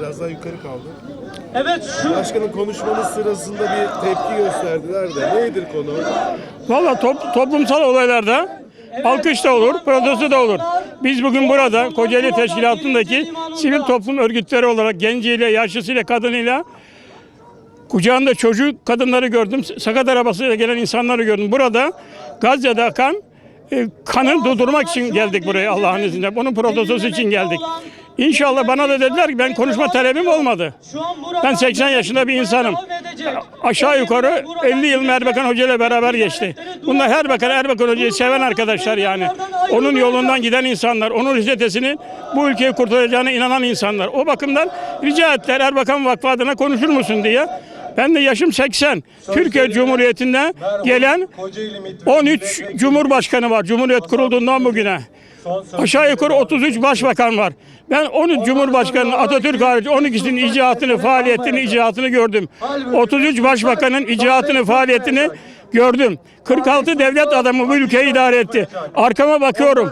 biraz daha yukarı kaldı. Evet şu Başkanın konuşmanız sırasında bir tepki gösterdiler de nedir konu? Valla top- toplumsal olaylarda alkış da olur, protesto da olur. Biz bugün burada Kocaeli Teşkilatı'ndaki sivil toplum örgütleri olarak genciyle, yaşlısıyla, kadınıyla kucağında çocuk kadınları gördüm. Sakat arabasıyla gelen insanları gördüm. Burada Gazze'de akan e, kanı durdurmak için geldik buraya Allah'ın izniyle. Bunun protestosu için geldik. İnşallah bana da dediler ki ben konuşma talebim olmadı. Ben 80 yaşında bir insanım. Aşağı yukarı 50 yıl Erbakan Hoca ile beraber geçti. Bunlar Erbakan, Erbakan Hoca'yı seven arkadaşlar yani. Onun yolundan giden insanlar, onun rizetesinin bu ülkeyi kurtaracağına inanan insanlar. O bakımdan rica ettiler Erbakan Vakfı adına konuşur musun diye. Ben de yaşım 80. Türkiye Cumhuriyeti'nde gelen 13 Cumhurbaşkanı var. Cumhuriyet kurulduğundan bugüne. Aşağı yukarı 33 başbakan var. Ben 13 Cumhurbaşkanı Atatürk hariç 12'sinin icraatını, faaliyetini, icraatını gördüm. 33 başbakanın icraatını, faaliyetini gördüm. 46 devlet adamı bu ülkeyi idare etti. Arkama bakıyorum.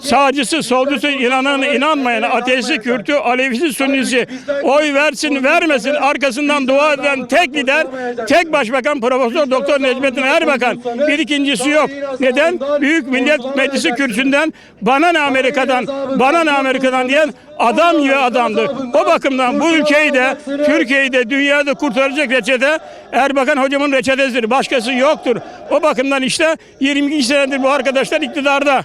Sağcısı, solcusu, inanan, inanmayan, ateisti, Kürtü, Alevisi, Sünnisi oy versin, vermesin arkasından dua eden tek lider, tek başbakan Profesör Doktor Necmettin Erbakan. Bir ikincisi yok. Neden? Büyük Millet Meclisi kürsüsünden bana ne Amerika'dan, bana ne Amerika'dan diyen adam gibi adamdı. O bakımdan bu ülkeyi de, Türkiye'yi de, dünyada kurtaracak reçete Erbakan hocamın reçetesidir. Başkası yoktur. O bakımdan işte 22 senedir bu arkadaşlar iktidarda.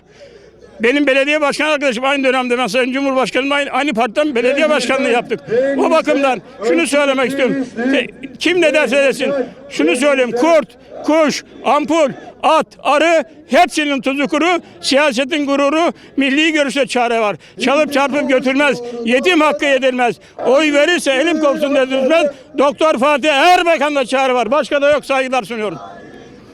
Benim belediye başkanı arkadaşım aynı dönemde ben Sayın Cumhurbaşkanım aynı, aynı partiden belediye başkanlığı yaptık. O bakımdan şunu söylemek istiyorum. Kim ne derse desin. Şunu söyleyeyim. Kurt, kuş, ampul, at, arı hepsinin tuzu kuru. Siyasetin gururu milli görüşe çare var. Çalıp çarpıp götürmez. Yetim hakkı yedirmez. Oy verirse elim kopsun dedirtmez. Doktor Fatih Erbakan'da çare var. Başka da yok saygılar sunuyorum.